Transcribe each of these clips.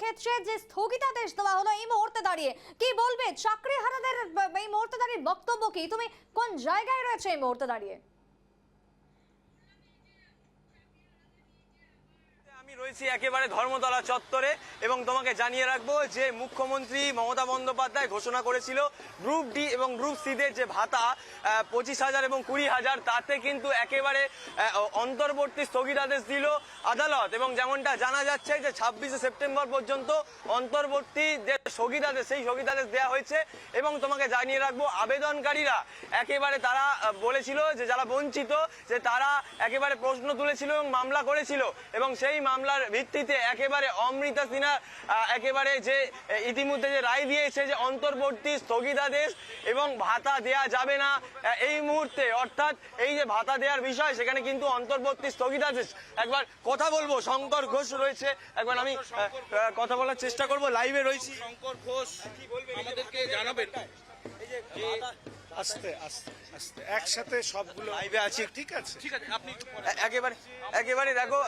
ক্ষেত্রে যে স্থগিতাদেশ দেওয়া হলো এই মুহূর্তে দাঁড়িয়ে, কি বলবে চাকরি হারাদের এই মুহূর্তে দাঁড়িয়ে বক্তব্য কি? তুমি কোন জায়গায় রয়েছে এই মুহূর্তে দাঁড়িয়ে? রয়েছি একেবারে ধর্মতলা চত্বরে এবং তোমাকে জানিয়ে রাখব যে মুখ্যমন্ত্রী মমতা বন্দ্যোপাধ্যায় ঘোষণা করেছিল গ্রুপ ডি এবং গ্রুপ সিদের যে ভাতা পঁচিশ হাজার এবং কুড়ি হাজার, তাতে কিন্তু একেবারে অন্তর্বর্তী স্থগিতাদেশ দিল আদালত এবং যেমনটা জানা যাচ্ছে যে ছাব্বিশে সেপ্টেম্বর পর্যন্ত অন্তর্বর্তী যে স্থগিতাদেশ, সেই স্থগিতাদেশ দেওয়া হয়েছে এবং তোমাকে জানিয়ে রাখব আবেদনকারীরা একেবারে তারা বলেছিল যে যারা বঞ্চিত, যে তারা একেবারে প্রশ্ন তুলেছিল এবং মামলা করেছিল এবং সেই মামলার ভিত্তিতে একেবারে অমৃতা সিনহা একেবারে যে ইতিমধ্যে যে রায় দিয়েছে যে অন্তর্বর্তী স্থগিতাদেশ এবং ভাতা দেয়া যাবে না এই মুহূর্তে অর্থাৎ এই যে ভাতা দেওয়ার বিষয় সেখানে কিন্তু অন্তর্বর্তী স্থগিতাদেশ একবার কথা বলব শঙ্কর ঘোষ রয়েছে একবার আমি কথা বলার চেষ্টা করব লাইভে রয়েছি। শঙ্কর ঘোষ আমাদেরকে জানাবেন। আস্তে আস্তে। একসাথে সবগুলো লাইভে আছি। ঠিক আছে। ঠিক আছে আপনি একেবারে একেবারে দেখো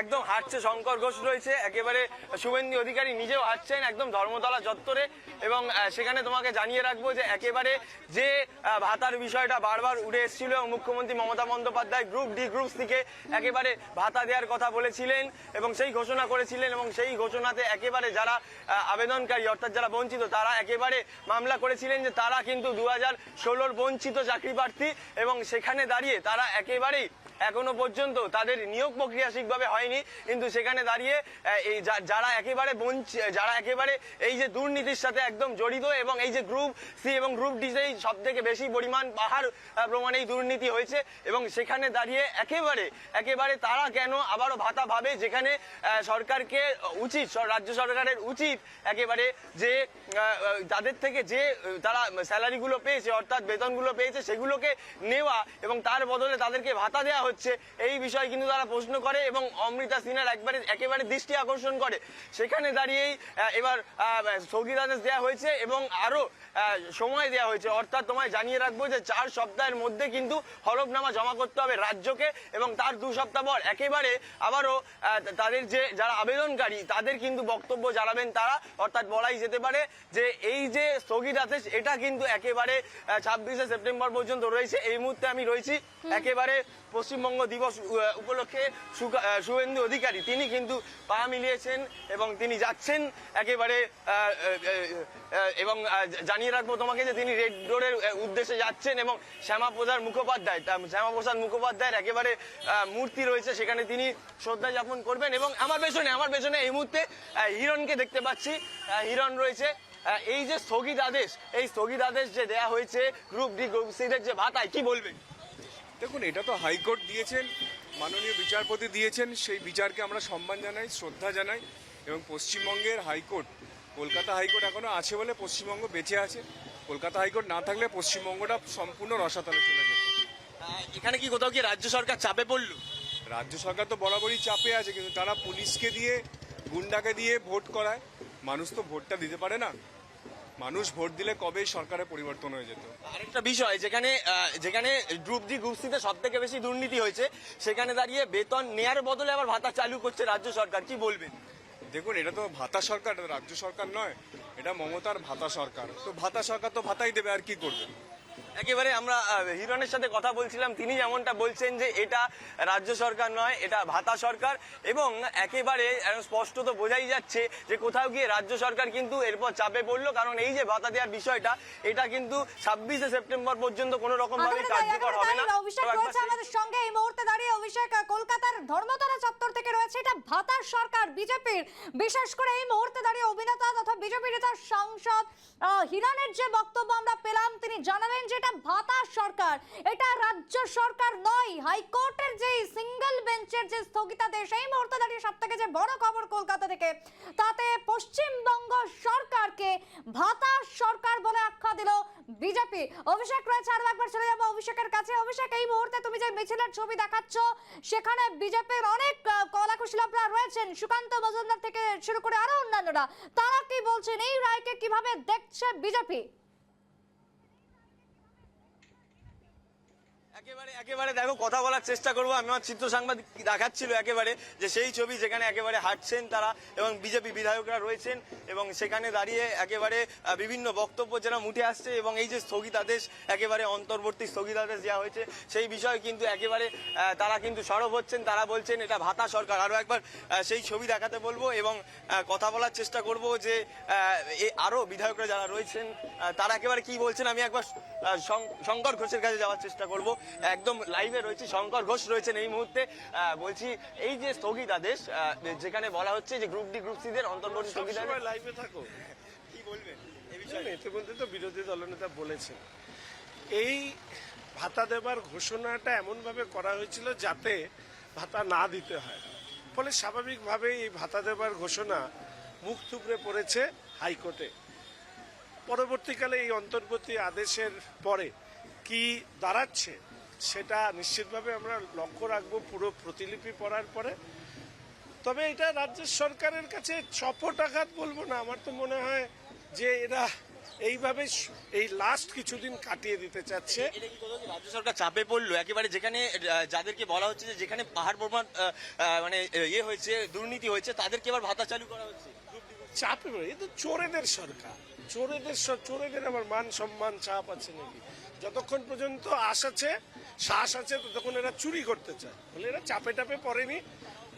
একদম হাঁটছে শঙ্কর ঘোষ রয়েছে একেবারে শুভেন্দু অধিকারী নিজেও হাঁটছেন একদম ধর্মতলা চত্বরে এবং সেখানে তোমাকে জানিয়ে রাখব যে একেবারে যে ভাতার বিষয়টা বারবার উঠে এসেছিল এবং মুখ্যমন্ত্রী Mamata Bandyopadhyay group D group থেকে একেবারে ভাতা দেওয়ার কথা বলেছিলেন এবং সেই ঘোষণা করেছিলেন এবং সেই ঘোষণাতে একেবারে যারা আবেদনকারী অর্থাৎ যারা বঞ্চিত তারা একেবারে মামলা করেছিলেন যে তারা কিন্তু দু হাজার ষোলোর বঞ্চিত চাকরি প্রার্থী এবং সেখানে দাঁড়িয়ে তারা একেবারেই এখনও পর্যন্ত তাদের নিয়োগ প্রক্রিয়া ঠিকভাবে হয়নি। কিন্তু সেখানে দাঁড়িয়ে এই যারা একেবারে যারা একেবারে এই যে দুর্নীতির সাথে একদম জড়িত এবং এই যে গ্রুপ সি এবং গ্রুপ ডিতেই সব থেকে বেশি পরিমাণ পাহাড় প্রমাণে এই দুর্নীতি হয়েছে এবং সেখানে দাঁড়িয়ে একেবারে একেবারে তারা কেন আবারও ভাতা ভাবে যেখানে সরকারকে উচিত রাজ্য সরকারের উচিত একেবারে যে তাদের থেকে যে, তারা স্যালারিগুলো পেয়েছে অর্থাৎ বেতনগুলো পেয়েছে সেগুলোকে নেওয়া এবং তার বদলে তাদেরকে ভাতা দেওয়া হচ্ছে এই বিষয়ে কিন্তু তারা প্রশ্ন করে এবং অমৃতা সিনহার একবারে একেবারে দৃষ্টি আকর্ষণ করে। সেখানে দাঁড়িয়েই এবার স্থগিতাদেশ দেওয়া হয়েছে এবং আরও আহ, সময় দেওয়া হয়েছে। অর্থাৎ তোমায় জানিয়ে রাখব যে চার সপ্তাহের মধ্যে কিন্তু হলফনামা জমা করতে হবে রাজ্যকে এবং তার দু সপ্তাহ পর একেবারে আবারও তাদের যে যারা আবেদনকারী তাদের কিন্তু বক্তব্য জানাবেন তারা। অর্থাৎ বলাই যেতে পারে যে এই যে স্থগিতাদেশ এটা কিন্তু একেবারে ছাব্বিশে সেপ্টেম্বর পর্যন্ত রয়েছে। এই মুহূর্তে আমি রয়েছি একেবারে পশ্চিমবঙ্গ দিবস উপলক্ষে শুভেন্দু অধিকারী, তিনি কিন্তু পা মিলিয়েছেন এবং তিনি যাচ্ছেন একেবারে এবং জানিয়ে রাখব তোমাকে যে তিনি রেড ডোরের উদ্দেশ্যে যাচ্ছেন এবং শ্যামা প্রসাদ মুখোপাধ্যায় তা- শ্যামা প্রসাদ মুখোপাধ্যায়ের একেবারে মূর্তি রয়েছে, সেখানে তিনি শ্রদ্ধা যাপন করবেন এবং আমার পেছনে আমার পেছনে এই মুহূর্তে হিরণকে দেখতে পাচ্ছি হিরণ রয়েছে এই যে স্থগিতাদেশ, এই স্থগিতাদেশ যে দেয়া হয়েছে, গ্রুপ ডি, গ্রুপ সিদের যে ভাতায়, কি বলবেন? দেখুন এটা তো হাইকোর্ট দিয়েছেন মাননীয় বিচারপতি দিয়েছেন সেই বিচারকে আমরা সম্মান জানাই শ্রদ্ধা জানাই এবং পশ্চিমবঙ্গের হাইকোর্ট কলকাতা হাইকোর্ট এখনও আছে বলে পশ্চিমবঙ্গ বেঁচে আছে। কলকাতা হাইকোর্ট না থাকলে পশ্চিমবঙ্গটা সম্পূর্ণ রসাতলে চলে যেত। আহ, এখানে কি কোথাও কি রাজ্য সরকার চাপে পড়ল? রাজ্য সরকার তো বরাবরই চাপে আছে কিন্তু তারা পুলিশকে দিয়ে গুন্ডাকে দিয়ে ভোট করায়। মানুষ তো ভোটটা দিতে পারে না। মানুষ ভোট দিলে কবেই সরকারের পরিবর্তন হয়ে যেত। আরেকটা বিষয় যেখানে যেখানে গ্রুপ ডি গ্রুপ সিতে সব থেকে বেশি দুর্নীতি হয়েছে সেখানে দাঁড়িয়ে বেতন নেয়ার বদলে আবার ভাতা চালু করছে রাজ্য সরকার। কি বলবেন? দেখুন এটা তো ভাতা সরকার রাজ্য সরকার নয় এটা মমতার ভাতা সরকার। তো ভাতা সরকার তো ভাতাই দেবে আর কি করবে? একেবারে আমরা হিরণের সাথে কথা বলছিলাম তিনি যেমনটা বলছেন যে এটা রাজ্য সরকার নয় এটা ভাতা সরকার এবং একেবারে স্পষ্ট তো বোঝাই যাচ্ছে যে কোথাও গিয়ে রাজ্য সরকার কিন্তু এরপর চাপে পড়ল কারণ এই যে ভাতা দেওয়ার বিষয়টা এটা কিন্তু ছাব্বিশে সেপ্টেম্বর পর্যন্ত কোনো রকম ভাবে কার্যকর হবে না। আমাদের সঙ্গে এই মুহূর্তে দাঁড়িয়ে অভিষেক কলকাতার ধর্মতলা চত্বর থেকে রয়েছে এটা ভাতার সরকার বিজেপির বিশেষ করে এই মুহূর্তে দাঁড়িয়ে অভিনেতা তথা বিজেপি নেতা সাংসদ আহ, হিরণের যে বক্তব্য আমরা পেলাম তিনি জানালেন যে এটা ভাতার সরকার এটা রাজ্য সরকার নয়। হাইকোর্টের যে সিঙ্গেল বেঞ্চের যে স্থগিতাদেশ এই মুহূর্তে দাঁড়িয়ে সব থেকে যে বড় খবর কলকাতা থেকে তাতে পশ্চিমবঙ্গ সরকারকে ভাতার সরকার বলে আখ্যা দিল বিজেপি। অভিষেক রয়েছে আরও একবার চলে যাব অভিষেকের কাছে। অভিষেক এই মুহূর্তে তুমি যে মিছিলের ছবি দেখাচ্ছ সেখানে বিজেপির অনেক আহ, কলাকুশলীরা রয়েছেন। সুকান্ত মজুমদার থেকে শুরু করে আরও অন্যান্যরা। তারা কি বলছেন? এই রায়কে কীভাবে দেখছে বিজেপি? একেবারে একেবারে দেখো, কথা বলার চেষ্টা করব। আমি আমার চিত্র সাংবাদিক দেখাচ্ছিল একেবারে যে সেই ছবি যেখানে একেবারে হাঁটছেন তারা এবং বিজেপি বিধায়করা রয়েছেন এবং সেখানে দাঁড়িয়ে একেবারে বিভিন্ন বক্তব্য যেন উঠে আসছে এবং এই যে স্থগিতাদেশ, একেবারে অন্তর্বর্তী স্থগিতাদেশ দেওয়া হয়েছে, সেই বিষয়ে কিন্তু একেবারে তারা কিন্তু সরব হচ্ছেন। তারা বলছেন, এটা ভাতা সরকার। আরও একবার সেই ছবি দেখাতে বলব এবং কথা বলার চেষ্টা করব যে আরও বিধায়করা যারা রয়েছেন তারা একেবারে কি বলছেন আমি একবার শঙ্কর ঘোষের কাছে যাওয়ার চেষ্টা করব। একদম লাইভে রয়েছে শঙ্কর ঘোষ রয়েছেন এই মুহূর্তে। বলছি এই যে স্থগিতাদেশ যেখানে বলা হচ্ছে যে গ্রুপ ডি গ্রুপ সি দের অন্তর্বর্তী স্থগিতাদেশ লাইভে থাকো। কি বলবেন? এই বিষয়ে? ইতিমধ্যে তো বিরোধী দলনেতা বলেছেন। এই ভাতা দেবার ঘোষণাটা এমনভাবে করা হয়েছিল যাতে ভাতা না দিতে হয়। ফলে স্বাভাবিকভাবেই এই ভাতা দেবার ঘোষণা মুখ থুবড়ে পড়েছে হাইকোর্টে। পরবর্তীকালে এই অন্তর্বর্তী আদেশের পরে কি দাঁড়াচ্ছে? সেটা নিশ্চিতভাবে আমরা লক্ষ্য রাখব পুরো প্রতিলিপি পড়ার পরে। তবে এটা রাজ্য সরকারের কাছে চপট আঘাত বলব না। আমার তো মনে হয় যে এরা এইভাবে এই লাস্ট কিছুদিন কাটিয়ে দিতে চাচ্ছে। রাজ্য সরকার চাপে পড়ল? একেবারে যেখানে যাদেরকে বলা হচ্ছে যে যেখানে পাহাড় প্রমাণ মানে ইয়ে হয়েছে দুর্নীতি হয়েছে তাদেরকে এবার ভাতা চালু করা হচ্ছে। চাপে পড়ে। এ তো চোরেদের সরকার। চোরেদের চোরেদের আবার মান সম্মান চাপ আছে নাকি? যতক্ষণ পর্যন্ত আশ আছে শ্বাস আছে তো তখন এরা চুরি করতে চায়। বলে এরা চাপে টাপে পড়েনি।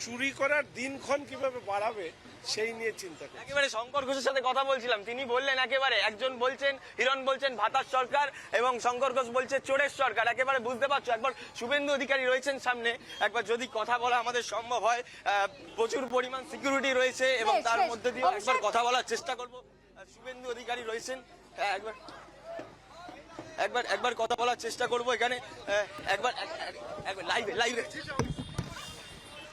চুরি করার দিনক্ষণ কীভাবে বাড়াবে সেই নিয়ে চিন্তা করে একেবারে শঙ্কর ঘোষের সাথে কথা বলছিলাম। তিনি বললেন একেবারে একজন বলছেন হিরণ বলছেন ভাতার সরকার এবং শঙ্কর ঘোষ বলছে চোরের সরকার। একেবারে বুঝতে পারছ? একবার শুভেন্দু অধিকারী রয়েছেন সামনে। একবার যদি কথা বলা আমাদের সম্ভব হয় প্রচুর পরিমাণ সিকিউরিটি রয়েছে এবং তার মধ্যে দিয়ে একবার কথা বলার চেষ্টা করব। শুভেন্দু অধিকারী রয়েছেন। হ্যাঁ একবার। একবার একবার কথা বলার চেষ্টা করব এখানে। একবার এক- এক- একবার লাইভে লাইভে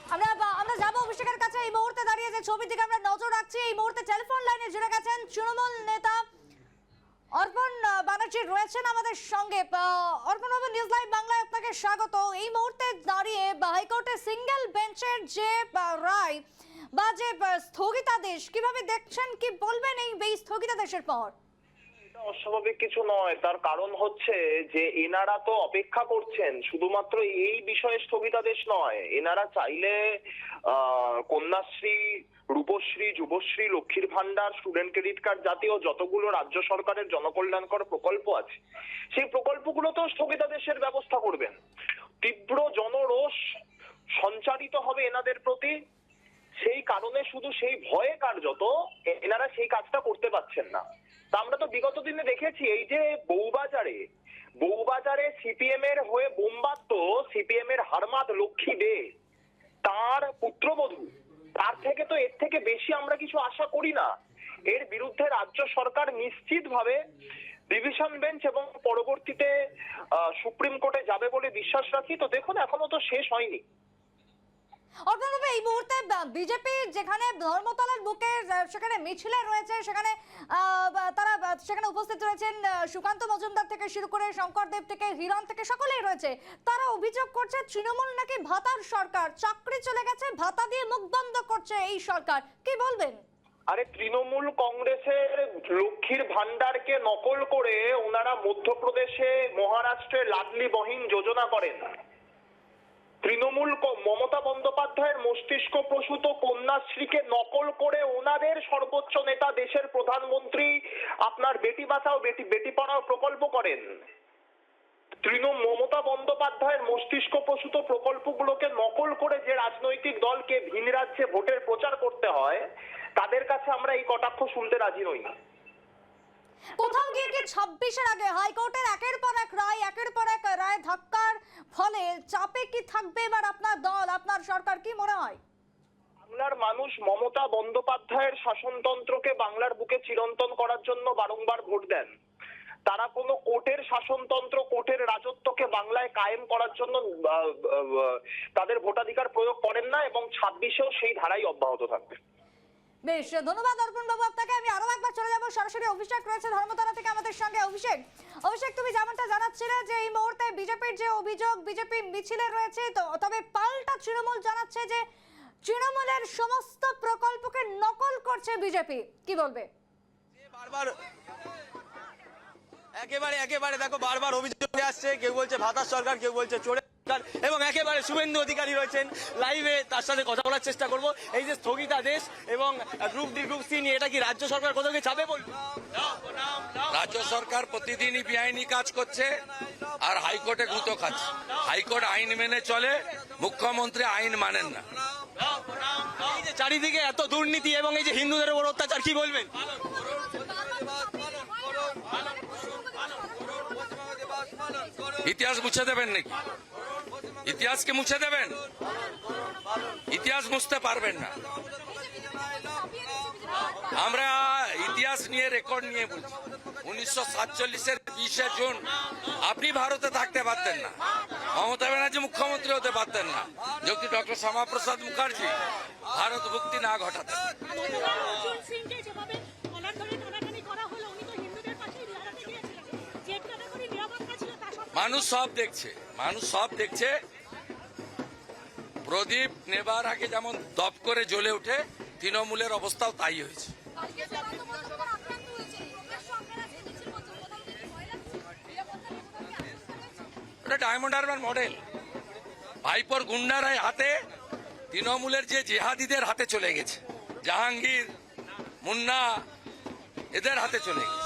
আমরা আমরা যাব অভিষেকের কাছে এই মুহূর্তে দাঁড়িয়ে যে ছবির দিকে আমরা নজর রাখছি এই মুহূর্তে টেলিফোন লাইনে জুড়ে গেছেন তৃণমূল নেতা অর্পণ আহ, ব্যানার্জি রয়েছেন আমাদের সঙ্গে। অর্পণ বাবু নিউজ লাইভ বাংলায় আপনাকে স্বাগত। এই মুহূর্তে দাঁড়িয়ে বা হাইকোর্টের সিঙ্গেল বেঞ্চের যে রায় বা যে স্থগিতাদেশ কীভাবে দেখছেন কি বলবেন এই স্থগিতাদেশের পর? অস্বাভাবিক কিছু নয়। তার কারণ হচ্ছে যে এনারা তো অপেক্ষা করছেন, শুধুমাত্র এই বিষয়ে স্থগিতাদেশ নয়। এনারা চাইলে কন্যাশ্রী, রূপশ্রী, যুবশ্রী, লক্ষ্মীর ভান্ডার স্টুডেন্ট ক্রেডিট কার্ড জাতীয় যতগুলো রাজ্য সরকারের জনকল্যাণকর প্রকল্প আছে, সেই প্রকল্পগুলোতেও স্থগিতাদেশের ব্যবস্থা করবেন। তীব্র জনরোষ সঞ্চারিত হবে এনাদের প্রতি। সেই কারণে শুধু সেই ভয়ে কার্যত এনারা সেই কাজটা করতে পারছেন না। আমরা তো বিগত দিনে দেখেছি, এই যে বউবাজারে বউবাজারে সিপিএম এর হয়ে বোমবাদ্য সিপিএম এর হারমাত লক্ষ্মী দে, তার পুত্রবধূ। তার থেকে তো এর থেকে বেশি আমরা কিছু আশা করি না। এর বিরুদ্ধে রাজ্য সরকার নিশ্চিতভাবে ডিভিশন বেঞ্চ এবং পরবর্তীতে সুপ্রিম কোর্টে যাবে বলে বিশ্বাস রাখি। তো দেখুন, এখনও তো শেষ হয়নি। বাবু এই মুহূর্তে বিজেপি যেখানে ধর্মতলার বুকে সেখানে মিছিলে রয়েছে, সেখানে তারা সেখানে উপস্থিত রয়েছেন সুকান্ত মজুমদার থেকে শুরু করে শঙ্করদেব থেকে হিরণ থেকে সকলেই রয়েছে। তারা অভিযোগ করছে, তৃণমূল নাকি ভাতার সরকার? চাকরি চলে গেছে, ভাতা দিয়ে মুখ বন্ধ করছে এই সরকার। কি বলবেন? আরে, তৃণমূল কংগ্রেসের লক্ষ্মীর ভান্ডারকে নকল করে ওনারা মধ্যপ্রদেশে, মহারাষ্ট্রে লাডলি বহিন যোজনা করেন। তৃণমূল মমতা বন্দ্যোপাধ্যায়ের মস্তিষ্ক প্রসূত কন্যাশ্রীকে নকল করে ওনাদের সর্বোচ্চ নেতা দেশের প্রধানমন্ত্রী আপনার বেটি বাঁচাও বেটি বেটি পড়াও প্রকল্প করেন। তৃণমূল মমতা বন্দ্যোপাধ্যায়ের মস্তিষ্ক প্রসূত প্রকল্পগুলোকে নকল করে যে রাজনৈতিক দলকে ভিন রাজ্যে ভোটের প্রচার করতে হয়, তাদের কাছে আমরা এই কটাক্ষ শুনতে রাজি নই। কোথাও গিয়ে কি ছাব্বিশের আগে হাইকোর্টের একের পর এক রায়, একের পর এক রায় ধাক্কার ফলে চাপে কি থাকবে এবার আপনার দল, আপনার সরকার, কি মনে হয়? বাংলার মানুষ মমতা বন্দ্যোপাধ্যায়ের শাসনতন্ত্রকে বাংলার বুকে চিরন্তন করার জন্য বারংবার ভোট দেন। তারা কোনো কোর্টের শাসনতন্ত্র, কোর্টের রাজত্বকে বাংলায় কায়েম করার জন্য তাদের ভোটাধিকার প্রয়োগ করেন না এবং ছাব্বিশেও সেই ধারাই অব্যাহত থাকবে। বেশ, ধন্যবাদ অর্পণ বাবু আপনাকে। আমি আরও একবার চলে যাব। সরাসরি অভিষেক রয়েছে ধর্মতলা থেকে আমাদের সঙ্গে। অভিষেক অভিষেক, তুমি যেমনটা জানাচ্ছিলে যে এই মুহূর্তে বিজেপির যে অভিযোগ, বিজেপি মিছিলে রয়েছে তবে পাল্টা তৃণমূল জানাচ্ছে যে তৃণমূলের সমস্ত প্রকল্পকে নকল করছে বিজেপি। কি বলবে? একেবারে একেবারে দেখো, বারবার অভিযোগ আসছে, কেউ বলছে ভাতার সরকার, কেউ বলছে চোরের সরকার এবং একেবারে শুভেন্দু অধিকারী রয়েছেন। লাইভে তার সাথে কথা বলার চেষ্টা করব। এই যে স্থগিতাদেশ এবং গ্রুপ ডি গ্রুপ সি নিয়ে এটা কি রাজ্য সরকার কোথাও কি চাপে বলবে রাজ্য সরকার প্রতিদিনই বেআইনি কাজ করছে আর হাইকোর্টে গুঁতো খাচ্ছে হাইকোর্ট আইন মেনে চলে মুখ্যমন্ত্রী আইন মানেন না। এই যে চারিদিকে এত দুর্নীতি এবং এই যে হিন্দুদের উপর অত্যাচার কি বলবেন? ইতিহাস মুছে দেবেন নাকি? ইতিহাসকে মুছে দেবেন ইতিহাস মুছতে পারবেন না আমরা ইতিহাস নিয়ে রেকর্ড নিয়ে বলছি উনিশশো সাতচল্লিশের বিশে জুন আপনি ভারতে থাকতে পারতেন না মমতা ব্যানার্জি মুখ্যমন্ত্রী হতে পারতেন না যদি ডক্টর শ্যামাপ্রসাদ মুখার্জি ভারত মুক্তি না ঘটাতেন মানুষ সব দেখছে মানুষ সব দেখছে। প্রদীপ নেবার আগে যেমন দপ করে জ্বলে ওঠে তৃণমূলের অবস্থাও তাই হয়েছে? এটা ডায়মন্ড হারবার মডেল। ভাইপর গুন্ডারাই হাতে তৃণমূলের যে জেহাদিদের হাতে চলে গেছে। জাহাঙ্গীর মুন্না এদের হাতে চলে গেছে।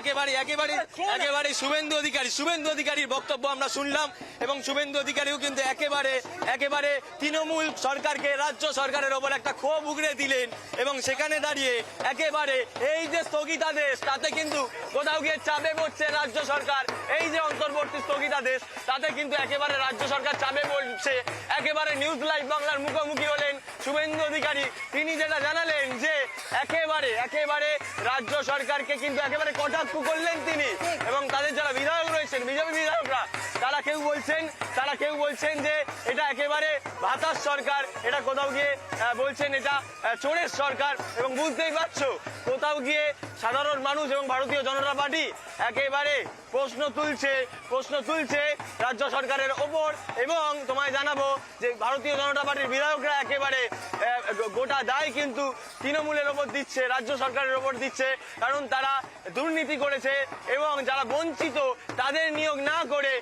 একেবারে একেবারে একেবারে শুভেন্দু অধিকারী, শুভেন্দু অধিকারীর বক্তব্য আমরা শুনলাম এবং শুভেন্দু অধিকারীও কিন্তু একেবারে একেবারে তৃণমূল সরকারকে, রাজ্য সরকারের ওপর একটা ক্ষোভ উগড়ে দিলেন এবং সেখানে দাঁড়িয়ে একেবারে এই যে স্থগিতাদেশ, তাতে কিন্তু কোথাও গিয়ে চাপে পড়ছে রাজ্য সরকার। এই যে অন্তর্বর্তী স্থগিতাদেশ, তাতে কিন্তু একেবারে রাজ্য সরকার চাপে পড়ছে। একেবারে নিউজ লাইভ বাংলার মুখোমুখি হলেন শুভেন্দু অধিকারী। তিনি যেটা জানালেন যে, একেবারে একেবারে রাজ্য সরকারকে কিন্তু একেবারে কটাক্ষ করলেন তিনি। এবং তাদের যারা বিধায়ক রয়েছেন, বিজেপি বিধায়করা, তারা কেউ বলছেন, তারা কেউ বলছেন যে, এটা একেবারে ভাতার সরকার, এটা কোথাও গিয়ে বলছেন এটা চোরের সরকার। এবং বুঝতেই পারছ, কোথাও গিয়ে সাধারণ মানুষ এবং ভারতীয় জনতা পার্টি একেবারে প্রশ্ন তুলছে প্রশ্ন তুলছে রাজ্য সরকারের ওপর এবং তোমায় জানাব যে ভারতীয় জনতা পার্টির বিধায়করা একেবারে গোটা দায় কিন্তু তৃণমূলের ওপর দিচ্ছে রাজ্য সরকারের ওপর দিচ্ছে কারণ তারা দুর্নীতি করেছে এবং যারা বঞ্চিত তাদের নিয়োগ না করে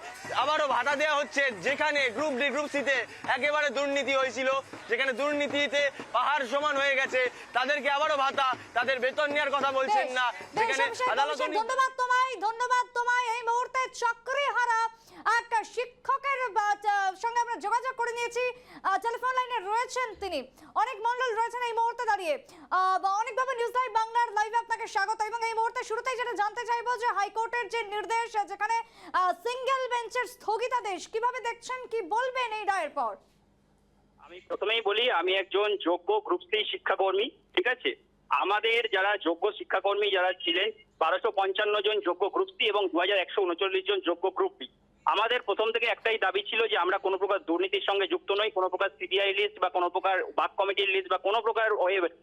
আবারও ভাতা দেওয়া হচ্ছে যেখানে গ্রুপ ডি গ্রুপ সিতে একেবারে দুর্নীতি হয়েছিল যেখানে দুর্নীতিতে পাহাড় সমান হয়ে গেছে তাদেরকে আবারও ভাতা তাদের বেতন নেওয়ার কথা বলছেন না যেখানে আদালত ধন্যবাদ তোমায়। ধন্যবাদ তোমায়, এই মুহূর্তে চাকরি হারা এক শিক্ষকের সঙ্গে আমরা যোগাযোগ করে নিয়েছি। টেলিফোন লাইনে রয়েছেন তিনি। অনেক মন্ডল রয়েছেন এই মুহূর্তে দাঁড়িয়ে। অনেকভাবে নিউজ লাইভ বাংলার লাইভে আপনাকে স্বাগত। এবং এই মুহূর্তে শুরুতেই যেটা জানতে চাইব যে হাইকোর্টের যে নির্দেশ যেখানে সিঙ্গেল বেঞ্চের স্থগিতাদেশ, কীভাবে দেখছেন, কি বলবেন এই রায়ের পর? আমি প্রথমেই বলি, আমি একজন যোগ্য গ্রুপ সি শিক্ষাকর্মী, ঠিক আছে? আমাদের যারা যোগ্য শিক্ষাকর্মী যারা ছিলেন বারোশো পঞ্চান্ন জন যোগ্য গ্রুপ সি এবং দু হাজার একশো উনচল্লিশ জন যোগ্য গ্রুপ বি আমাদের প্রথম থেকে একটাই দাবি ছিল যে আমরা কোনো প্রকার দুর্নীতির সঙ্গে যুক্ত নই কোনো প্রকার সিবিআই লিস্ট বা কোনো প্রকার বাক কমিটির লিস্ট বা কোনো প্রকার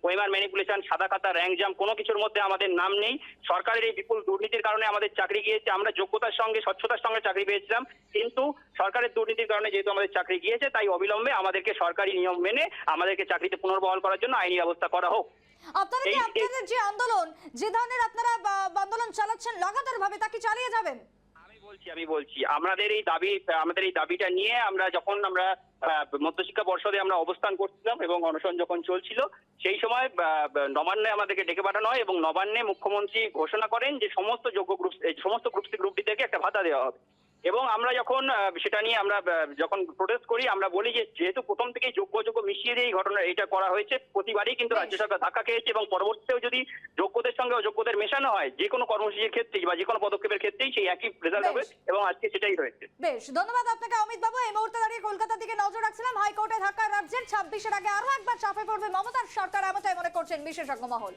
ওয়েমার ম্যানিপুলেশন সাদা খাতা র্যাঙ্ক জাম কোনো কিছুর মধ্যে আমাদের নাম নেই। সরকারের এই বিপুল দুর্নীতির কারণে আমাদের চাকরি গিয়েছে। আমরা যোগ্যতার সঙ্গে স্বচ্ছতার সঙ্গে চাকরি পেয়েছিলাম। কিন্তু সরকারের দুর্নীতির কারণে যেহেতু আমাদের চাকরি গিয়েছে তাই অবিলম্বে আমাদেরকে সরকারি নিয়ম মেনে আমাদেরকে চাকরিতে পুনর্বহাল করার জন্য আইনি ব্যবস্থা করা হোক। আপনারা কি আপনাদের যে আন্দোলন যে ধরনের আপনারা আন্দোলন চালাচ্ছেন লাগাতার ভাবে তা কি চালিয়ে যাবেন? বলছি, আমি বলছি। আমাদের এই দাবি, আমাদের এই দাবিটা নিয়ে আমরা যখন আমরা মধ্যশিক্ষা পর্ষদে আমরা অবস্থান করছিলাম এবং অনশন যখন চলছিল, সেই সময় নবান্নে আমাদেরকে ডেকে পাঠানো হয় এবং নবান্নে মুখ্যমন্ত্রী ঘোষণা করেন যে সমস্ত যোগ্য গ্রুপ সমস্ত গ্রুপ সি গ্রুপ ডি থেকে একটা ভাতা দেওয়া হবে। এবং আমরা যখন সেটা নিয়ে আমরা যখন প্রোটেস্ট করি আমরা বলি যে যেহেতু প্রথম থেকেই যোগ্য যোগ্য মিশিয়ে দিয়ে এই ঘটনা এটা করা হয়েছে প্রতিবারই কিন্তু রাজ্য সরকার ধাক্কা খেয়েছে এবং পরবর্তীতেও যদি যোগ্যদের সঙ্গে অযোগ্যদের মেশানো হয় যে কোনো কর্মসূচির ক্ষেত্রেই বা যে কোনো পদক্ষেপের ক্ষেত্রেই সেই একই রেজাল্ট হবে এবং আজকে সেটাই হয়েছে। বেশ ধন্যবাদ আপনাকে অমিত বাবু। এই মুহূর্তে দাঁড়িয়ে কলকাতার দিকে নজর রাখছিলাম। হাইকোর্টে ধাক্কা রাজ্যের ছাব্বিশের আগে আরও একবার চাপে পড়বে মমতার সরকার এমনটাই মনে করছেন বিশেষজ্ঞ মহল।